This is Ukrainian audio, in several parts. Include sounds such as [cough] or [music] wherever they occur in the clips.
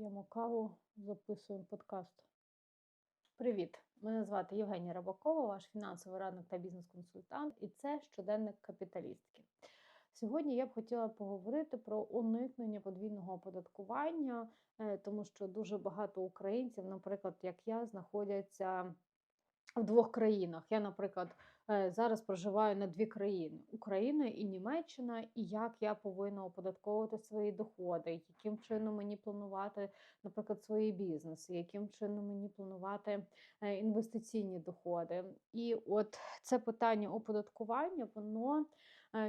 П'ємо каву, записуємо подкаст. Привіт! Мене звати Євгенія Рабакова, ваш фінансовий радник та бізнес-консультант, і це щоденник капіталістки. Сьогодні я б хотіла поговорити про уникнення подвійного оподаткування, е, тому що дуже багато українців, наприклад, як я, знаходяться в двох країнах. Я, наприклад, е, зараз проживаю на дві країни: Україна і Німеччина, і як я повинна оподатковувати свої доходи, яким чином мені планувати, наприклад, свої бізнеси, яким чином мені планувати е, інвестиційні доходи. І от це питання оподаткування, воно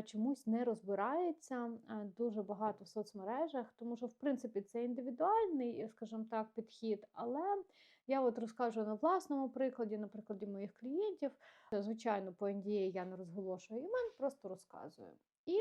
чомусь не розбирається дуже багато в соцмережах, тому що, в принципі, це індивідуальний, скажімо так, підхід, але я от розкажу на власному прикладі, на прикладі моїх клієнтів. Звичайно, по NDA я не розголошую імен, просто розказую. І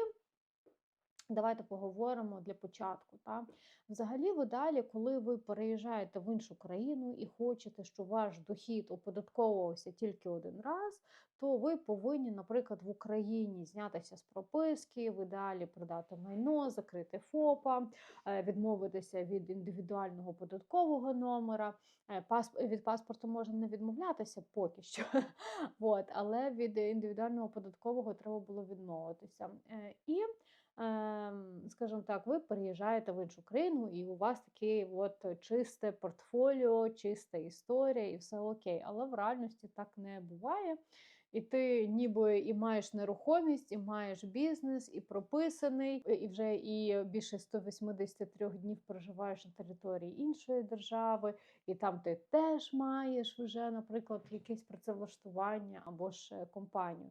Давайте поговоримо для початку. Та? Взагалі, ви далі, коли ви переїжджаєте в іншу країну і хочете, щоб ваш дохід оподатковувався тільки один раз, то ви повинні, наприклад, в Україні знятися з прописки, в ідеалі продати майно, закрити ФОПа, е, відмовитися від індивідуального податкового номера. Е, від паспорту можна не відмовлятися поки що, [laughs] але від індивідуального податкового треба було відмовитися. Е, і скажімо так, ви переїжджаєте в іншу країну, і у вас таке от чисте портфоліо, чиста історія, і все окей. Але в реальності так не буває. І ти ніби і маєш нерухомість, і маєш бізнес, і прописаний, і вже і більше 183 днів проживаєш на території іншої держави, і там ти теж маєш вже, наприклад, якесь працевлаштування або ж е, компанію.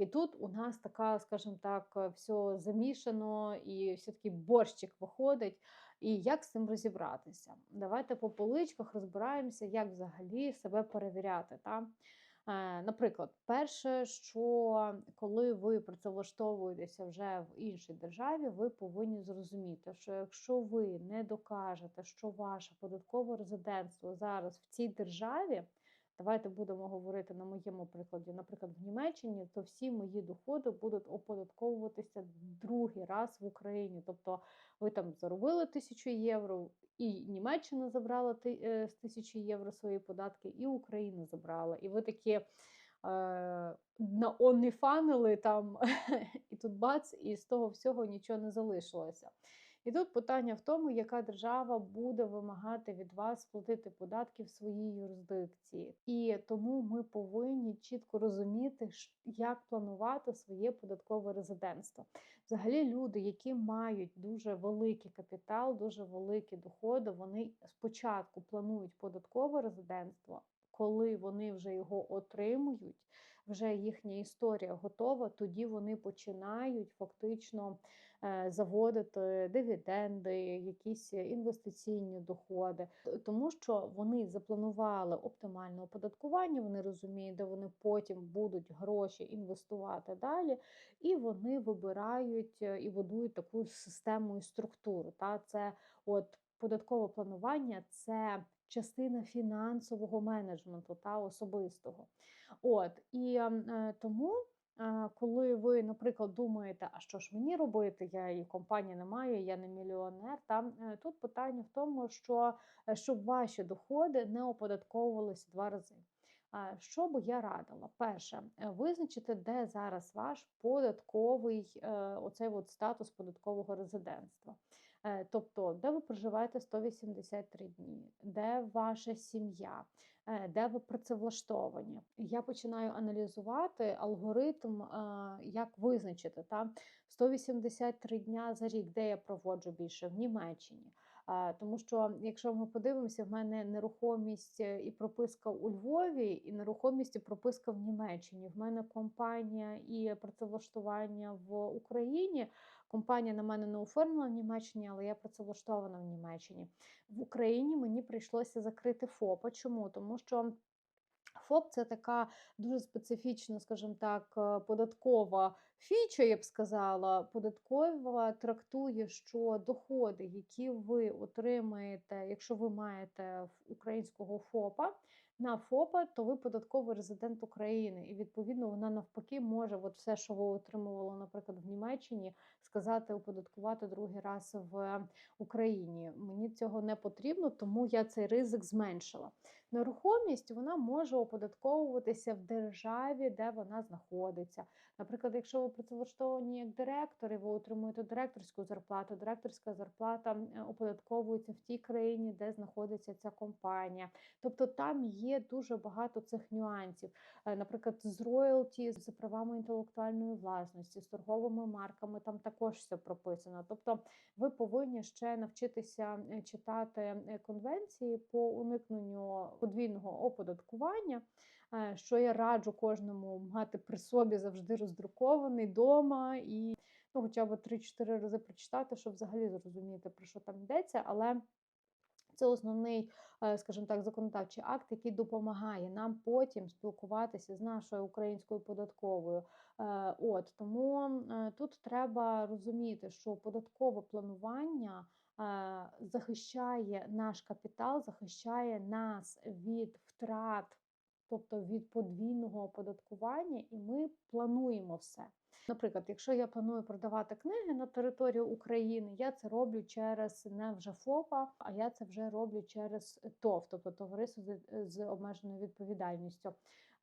І тут у нас така, скажімо так, е, все замішано, і все-таки борщик виходить. І як з цим розібратися? Давайте по поличках розбираємося, як взагалі себе перевіряти. Та? Е, наприклад, перше, що коли ви працевлаштовуєтеся вже в іншій державі, ви повинні зрозуміти, що якщо ви не докажете, що ваше податкове резидентство зараз в цій державі, Давайте будемо говорити на моєму прикладі. Наприклад, в Німеччині, то всі мої доходи будуть оподатковуватися другий раз в Україні. Тобто ви там заробили тисячу євро, і Німеччина забрала е, з тисячі євро свої податки, і Україна забрала. І ви такі е, на онніфанили там, [laughs] і тут бац, і з того всього нічого не залишилося. І тут питання в тому, яка держава буде вимагати від вас сплатити податки в своїй юрисдикції. І тому ми повинні чітко розуміти, як планувати своє податкове резидентство. Взагалі, люди, які мають дуже великий капітал, дуже великі доходи, вони спочатку планують податкове резидентство. Коли вони вже його отримують, вже їхня історія готова, тоді вони починають фактично Е, заводити дивіденди, якісь інвестиційні доходи, тому що вони запланували оптимальне оподаткування, вони розуміють, де вони потім будуть гроші інвестувати далі, і вони вибирають е, і будують таку систему і структуру. Та це от податкове планування це. Частина фінансового менеджменту та особистого. От і е, тому коли ви, наприклад, думаєте, а що ж мені робити? Я і компанії не маю, я не мільйонер. Там е, тут питання в тому, що е, щоб ваші доходи не оподатковувалися два рази. Що би я радила? Перше, е, визначити, де зараз ваш податковий оцей от статус податкового резидентства. Тобто, де ви проживаєте 183 дні, де ваша сім'я, Е, де ви працевлаштовані. Я починаю аналізувати алгоритм, як визначити та 183 дня за рік, де я проводжу більше в Німеччині. Тому що, якщо ми подивимося, в мене нерухомість е, і прописка у Львові, і нерухомість і прописка в Німеччині. В мене компанія і працевлаштування в Україні. Компанія на мене не оформила в Німеччині, але я працевлаштована в Німеччині. В Україні мені прийшлося закрити ФОПа. Чому? Тому що. ФОП це така дуже специфічна, скажімо так, е, податкова Фіча, я б сказала, податкова трактує, що доходи, які ви отримаєте, якщо ви маєте українського ФОПа, на ФОПа, то ви податковий резидент України. І відповідно вона навпаки може от все, що ви отримували, наприклад, в Німеччині, сказати оподаткувати другий раз в Україні. Мені цього не потрібно, тому я цей ризик зменшила. Нерухомість вона може оподатковуватися в державі, де вона знаходиться. Наприклад, якщо ви працевлаштовані як директор, і ви отримуєте директорську зарплату, директорська зарплата е, оподатковується в тій країні, де знаходиться ця компанія. Тобто там є дуже багато цих нюансів. Е, Наприклад, з роялті, з правами інтелектуальної власності, з торговими марками, там також все прописано. Тобто, ви повинні ще навчитися е, читати конвенції по уникненню подвійного оподаткування. е, Що я раджу кожному мати при собі завжди роздрукований вдома і ну, хоча б 3-4 рази прочитати, щоб взагалі зрозуміти, про що там йдеться. Але це основний, е, скажімо так, законодавчий акт, який допомагає нам потім спілкуватися з нашою українською податковою. Е, От тому тут треба розуміти, що податкове планування захищає наш капітал, захищає нас від втрат, тобто від подвійного оподаткування, і ми плануємо все. Наприклад, якщо я планую продавати книги на територію України, я це роблю через не вже ФОПа, а я це вже роблю через ТОВ, тобто товариство з, обмеженою відповідальністю.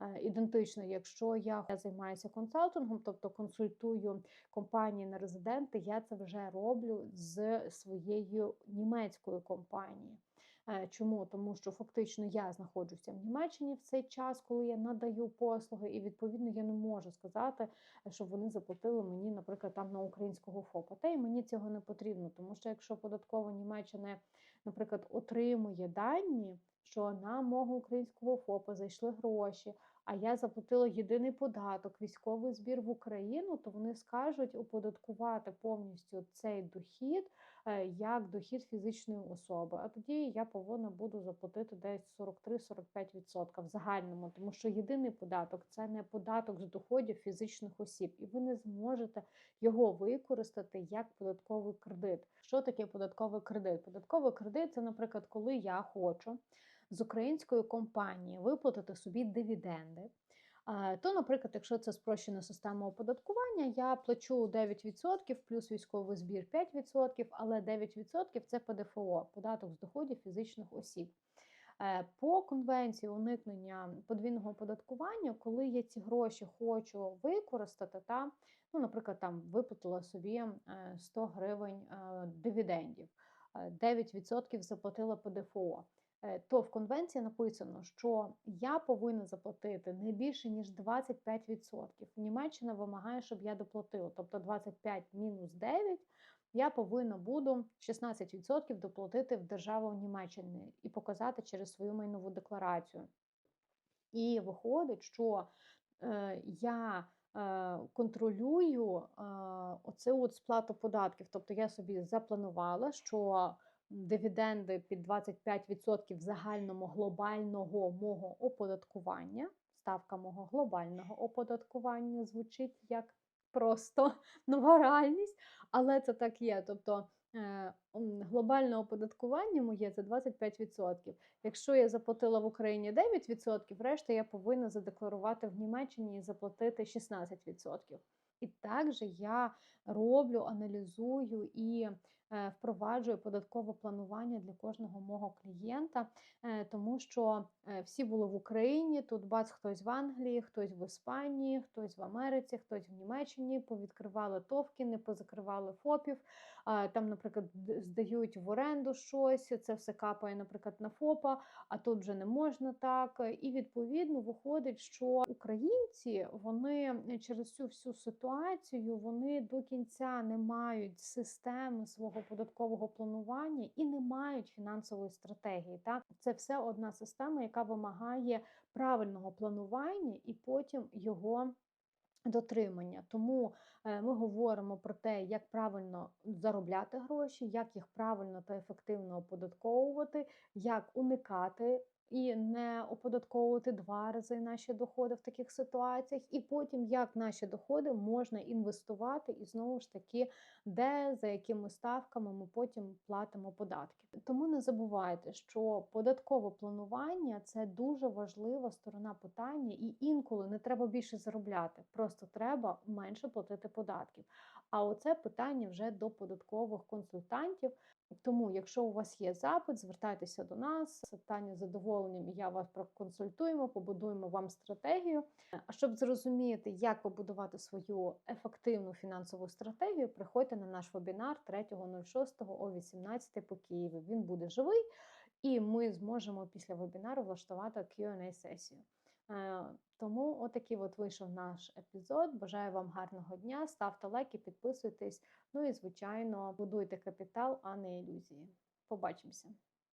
Е, Ідентично, якщо я займаюся консалтингом, тобто консультую компанії на резиденти, я це вже роблю з своєю німецькою компанією. Е, Чому? Тому що фактично я знаходжуся в Німеччині в цей час, коли я надаю послуги, і відповідно я не можу сказати, щоб вони заплатили мені, наприклад, там на українського ФОПа. Та й мені цього не потрібно, тому що якщо податкова Німеччина, наприклад, отримує дані, що на мого українського ФОПа зайшли гроші, а я заплатила єдиний податок, військовий збір в Україну, то вони скажуть оподаткувати повністю цей дохід е, як дохід фізичної особи. А тоді я повинна буду заплатити десь 43-45% в загальному, тому що єдиний податок це не податок з доходів фізичних осіб, і ви не зможете його використати як податковий кредит. Що таке податковий кредит? Податковий кредит це, наприклад, коли я хочу з української компанії виплатити собі дивіденди. Е, То, наприклад, якщо це спрощена система оподаткування, я плачу 9% плюс військовий збір 5%, але 9% це ПДФО, податок з доходів фізичних осіб. Е, По конвенції уникнення подвійного оподаткування, коли я ці гроші хочу використати, та, ну, наприклад, там виплатила собі е, 100 гривень е, дивідендів, е, 9% заплатила ПДФО то в конвенції написано, що я повинна заплатити не більше ніж 25%. Німеччина вимагає, щоб я доплатила, тобто 25 мінус 9, я повинна буду 16% доплатити в державу Німеччини і показати через свою майнову декларацію. І виходить, що е, я е, контролюю е, оцю от сплату податків. Тобто я собі запланувала, що дивіденди під 25% загальному глобального мого оподаткування. Ставка мого глобального оподаткування звучить як просто [laughs] нова реальність, але це так є. Тобто е, глобальне оподаткування моє це 25%. Якщо я заплатила в Україні 9%, решта я повинна задекларувати в Німеччині і заплатити 16%. І також я роблю, аналізую і впроваджую податкове планування для кожного мого клієнта, е, тому що е, всі були в Україні. Тут бац, хтось в Англії, хтось в Іспанії, хтось в Америці, хтось в Німеччині, повідкривали товки, не позакривали ФОПів. Там, наприклад, здають в оренду щось, це все капає, наприклад, на ФОПа, а тут вже не можна так. І відповідно виходить, що українці вони через цю всю ситуацію вони до кінця не мають системи свого податкового планування і не мають фінансової стратегії. Так, це все одна система, яка вимагає правильного планування і потім його дотримання. Тому е, ми говоримо про те, як правильно заробляти гроші, як їх правильно та ефективно оподатковувати, як уникати і не оподатковувати два рази наші доходи в таких ситуаціях, і потім як наші доходи можна інвестувати, і знову ж таки, де за якими ставками ми потім платимо податки. Тому не забувайте, що податкове планування це дуже важлива сторона питання, і інколи не треба більше заробляти, просто треба менше платити податків. А оце питання вже до податкових консультантів. Тому, якщо у вас є запит, звертайтеся до нас. З задоволенням, і я вас проконсультуємо, побудуємо вам стратегію. А щоб зрозуміти, як побудувати свою ефективну фінансову стратегію, приходьте на наш вебінар 3.06 о 18 по Києву. Він буде живий, і ми зможемо після вебінару влаштувати Q&A сесію. Е, Тому отакий от вийшов наш епізод. Бажаю вам гарного дня. Ставте лайки, підписуйтесь. Ну і звичайно, будуйте капітал, а не ілюзії. Побачимося!